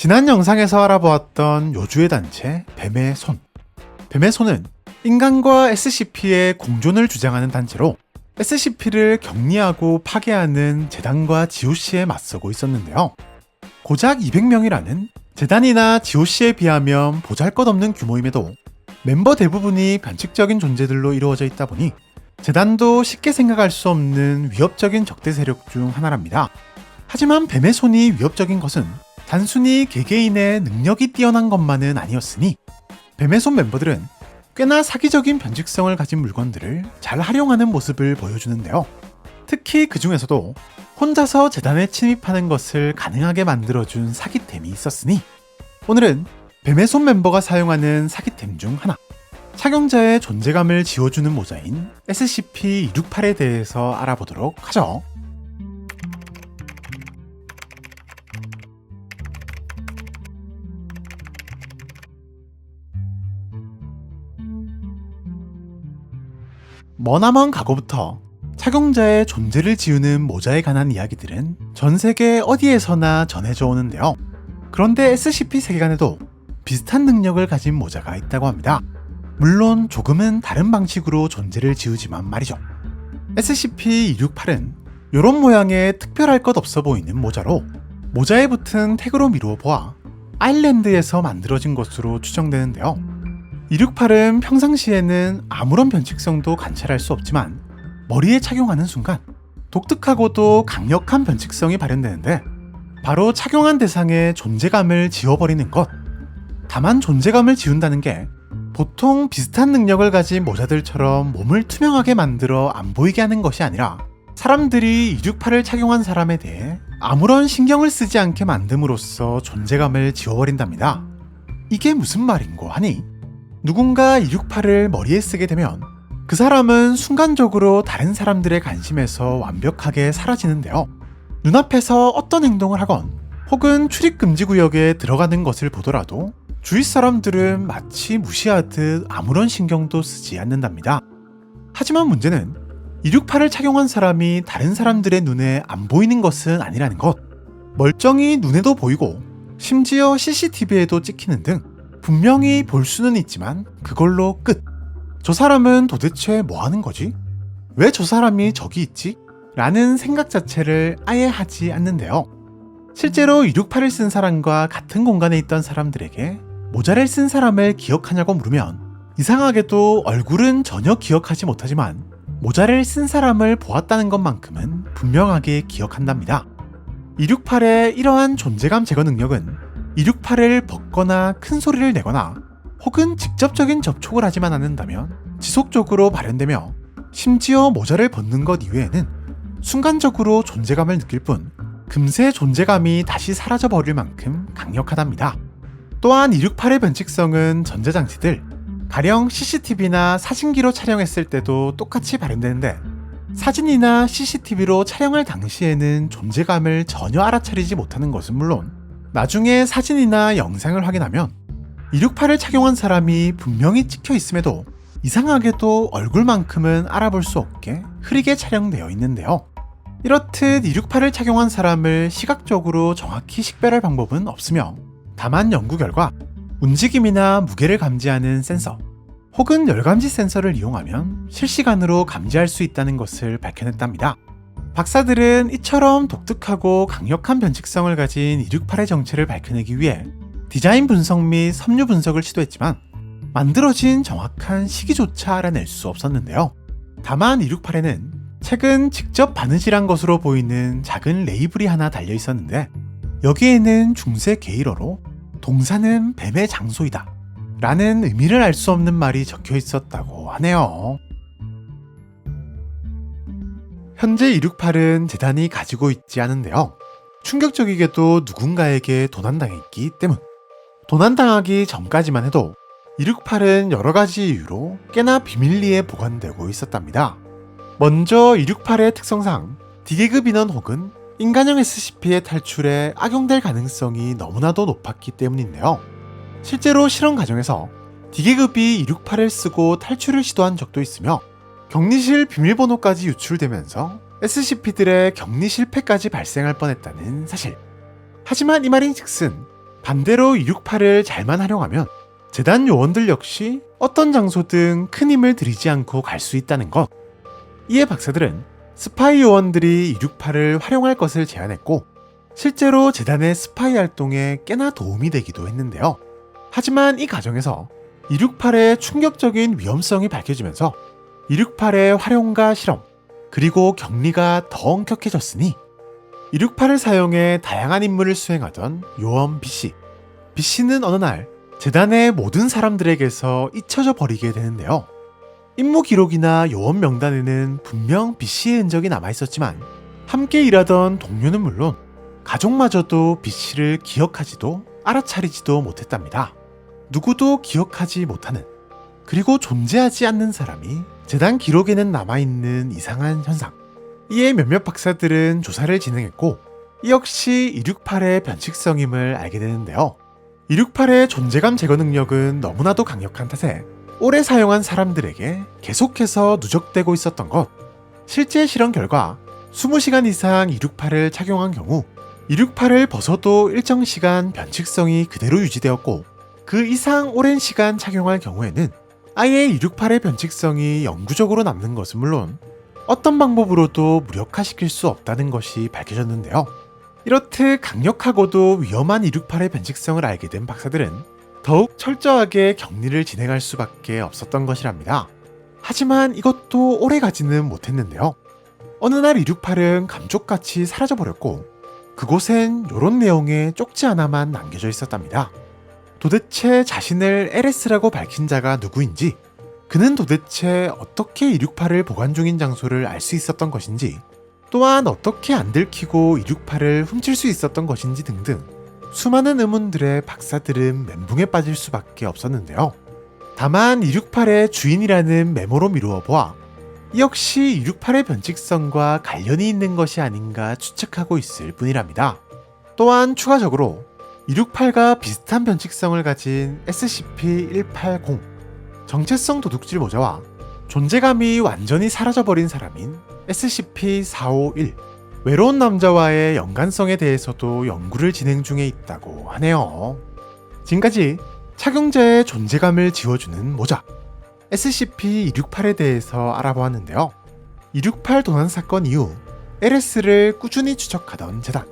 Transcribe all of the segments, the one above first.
지난 영상에서 알아보았던 요주의 단체 뱀의 손. 뱀의 손은 인간과 SCP의 공존을 주장하는 단체로 SCP를 격리하고 파괴하는 재단과 GOC에 맞서고 있었는데요. 고작 200명이라는 재단이나 GOC에 비하면 보잘것없는 규모임에도 멤버 대부분이 변칙적인 존재들로 이루어져 있다 보니 재단도 쉽게 생각할 수 없는 위협적인 적대 세력 중 하나랍니다. 하지만 뱀의 손이 위협적인 것은 단순히 개개인의 능력이 뛰어난 것만은 아니었으니 뱀의 손 멤버들은 꽤나 사기적인 변칙성을 가진 물건들을 잘 활용하는 모습을 보여주는데요. 특히 그 중에서도 혼자서 재단에 침입하는 것을 가능하게 만들어준 사기템이 있었으니 오늘은 뱀의 손 멤버가 사용하는 사기템 중 하나 착용자의 존재감을 지워주는 모자인 SCP-268에 대해서 알아보도록 하죠. 머나먼 과거부터 착용자의 존재를 지우는 모자에 관한 이야기들은 전 세계 어디에서나 전해져 오는데요. 그런데 SCP 세계관에도 비슷한 능력을 가진 모자가 있다고 합니다. 물론 조금은 다른 방식으로 존재를 지우지만 말이죠. SCP-268은 이런 모양의 특별할 것 없어 보이는 모자로 모자에 붙은 태그로 미루어 보아 아일랜드에서 만들어진 것으로 추정되는데요. 268은 평상시에는 아무런 변칙성도 관찰할 수 없지만 머리에 착용하는 순간 독특하고도 강력한 변칙성이 발현되는데 바로 착용한 대상의 존재감을 지워버리는 것. 다만 존재감을 지운다는 게 보통 비슷한 능력을 가진 모자들처럼 몸을 투명하게 만들어 안 보이게 하는 것이 아니라 사람들이 268을 착용한 사람에 대해 아무런 신경을 쓰지 않게 만듦으로써 존재감을 지워버린답니다. 이게 무슨 말인고 하니 누군가 268을 머리에 쓰게 되면 그 사람은 순간적으로 다른 사람들의 관심에서 완벽하게 사라지는데요. 눈앞에서 어떤 행동을 하건 혹은 출입 금지 구역에 들어가는 것을 보더라도 주위 사람들은 마치 무시하듯 아무런 신경도 쓰지 않는답니다. 하지만 문제는 268을 착용한 사람이 다른 사람들의 눈에 안 보이는 것은 아니라는 것. 멀쩡히 눈에도 보이고 심지어 CCTV에도 찍히는 등 분명히 볼 수는 있지만 그걸로 끝. 저 사람은 도대체 뭐 하는 거지? 왜 저 사람이 저기 있지? 라는 생각 자체를 아예 하지 않는데요. 실제로 268을 쓴 사람과 같은 공간에 있던 사람들에게 모자를 쓴 사람을 기억하냐고 물으면 이상하게도 얼굴은 전혀 기억하지 못하지만 모자를 쓴 사람을 보았다는 것만큼은 분명하게 기억한답니다. 268의 이러한 존재감 제거 능력은 268을 벗거나 큰 소리를 내거나 혹은 직접적인 접촉을 하지만 않는다면 지속적으로 발현되며 심지어 모자를 벗는 것 이외에는 순간적으로 존재감을 느낄 뿐 금세 존재감이 다시 사라져 버릴 만큼 강력하답니다. 또한 268의 변칙성은 전자장치들, 가령 CCTV나 사진기로 촬영했을 때도 똑같이 발현되는데 사진이나 CCTV로 촬영할 당시에는 존재감을 전혀 알아차리지 못하는 것은 물론 나중에 사진이나 영상을 확인하면 268을 착용한 사람이 분명히 찍혀 있음에도 이상하게도 얼굴만큼은 알아볼 수 없게 흐리게 촬영되어 있는데요. 이렇듯 268을 착용한 사람을 시각적으로 정확히 식별할 방법은 없으며 다만 연구 결과 움직임이나 무게를 감지하는 센서 혹은 열감지 센서를 이용하면 실시간으로 감지할 수 있다는 것을 밝혀냈답니다. 박사들은 이처럼 독특하고 강력한 변칙성을 가진 268의 정체를 밝혀내기 위해 디자인 분석 및 섬유 분석을 시도했지만 만들어진 정확한 시기조차 알아낼 수 없었는데요. 다만 268에는 최근 직접 바느질한 것으로 보이는 작은 레이블이 하나 달려 있었는데 여기에는 중세 게일어로 동사는 뱀의 장소이다 라는 의미를 알 수 없는 말이 적혀 있었다고 하네요. 현재 268은 재단이 가지고 있지 않은데요. 충격적이게도 누군가에게 도난당했기 때문. 도난당하기 전까지만 해도 268은 여러 가지 이유로 꽤나 비밀리에 보관되고 있었답니다. 먼저 268의 특성상 D계급 인원 혹은 인간형 SCP의 탈출에 악용될 가능성이 너무나도 높았기 때문인데요. 실제로 실험 과정에서 D계급이 268을 쓰고 탈출을 시도한 적도 있으며 격리실 비밀번호까지 유출되면서 SCP들의 격리 실패까지 발생할 뻔했다는 사실. 하지만 이 말인 즉슨 반대로 268을 잘만 활용하면 재단 요원들 역시 어떤 장소든 큰 힘을 들이지 않고 갈 수 있다는 것. 이에 박사들은 스파이 요원들이 268을 활용할 것을 제안했고 실제로 재단의 스파이 활동에 꽤나 도움이 되기도 했는데요. 하지만 이 과정에서 268의 충격적인 위험성이 밝혀지면서 268의 활용과 실험, 그리고 격리가 더 엄격해졌으니 268을 사용해 다양한 임무를 수행하던 요원 B씨. B씨는 어느 날 재단의 모든 사람들에게서 잊혀져 버리게 되는데요. 임무 기록이나 요원 명단에는 분명 B씨의 흔적이 남아 있었지만 함께 일하던 동료는 물론 가족마저도 B씨를 기억하지도 알아차리지도 못했답니다. 누구도 기억하지 못하는 그리고 존재하지 않는 사람이 재단 기록에는 남아있는 이상한 현상. 이에 몇몇 박사들은 조사를 진행했고 이 역시 268의 변칙성임을 알게 되는데요. 268의 존재감 제거 능력은 너무나도 강력한 탓에 오래 사용한 사람들에게 계속해서 누적되고 있었던 것. 실제 실험 결과 20시간 이상 268을 착용한 경우 268을 벗어도 일정 시간 변칙성이 그대로 유지되었고 그 이상 오랜 시간 착용할 경우에는 아예 268의 변칙성이 영구적으로 남는 것은 물론 어떤 방법으로도 무력화시킬 수 없다는 것이 밝혀졌는데요. 이렇듯 강력하고도 위험한 268의 변칙성을 알게 된 박사들은 더욱 철저하게 격리를 진행할 수밖에 없었던 것이랍니다. 하지만 이것도 오래 가지는 못했는데요. 어느 날 268은 감쪽같이 사라져버렸고 그곳엔 이런 내용의 쪽지 하나만 남겨져 있었답니다. 도대체 자신을 LS라고 밝힌 자가 누구인지, 그는 도대체 어떻게 268을 보관 중인 장소를 알 수 있었던 것인지, 또한 어떻게 안 들키고 268을 훔칠 수 있었던 것인지 등등 수많은 의문들에 박사들은 멘붕에 빠질 수밖에 없었는데요. 다만 268의 주인이라는 메모로 미루어 보아 역시 268의 변칙성과 관련이 있는 것이 아닌가 추측하고 있을 뿐이랍니다. 또한 추가적으로 268과 비슷한 변칙성을 가진 SCP-180 정체성 도둑질 모자와 존재감이 완전히 사라져버린 사람인 SCP-451 외로운 남자와의 연관성에 대해서도 연구를 진행 중에 있다고 하네요. 지금까지 착용자의 존재감을 지워주는 모자 SCP-268에 대해서 알아보았는데요. 268 도난 사건 이후 LS를 꾸준히 추적하던 재단.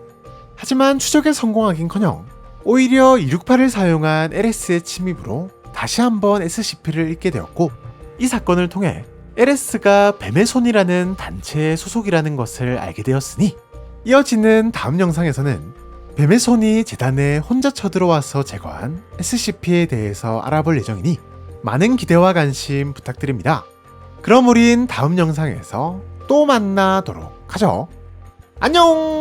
하지만 추적에 성공하긴커녕 오히려 268을 사용한 LS의 침입으로 다시 한번 SCP를 읽게 되었고 이 사건을 통해 LS가 뱀의 손이라는 단체의 소속이라는 것을 알게 되었으니 이어지는 다음 영상에서는 뱀의 손이 재단에 혼자 쳐들어와서 제거한 SCP에 대해서 알아볼 예정이니 많은 기대와 관심 부탁드립니다. 그럼 우린 다음 영상에서 또 만나도록 하죠. 안녕!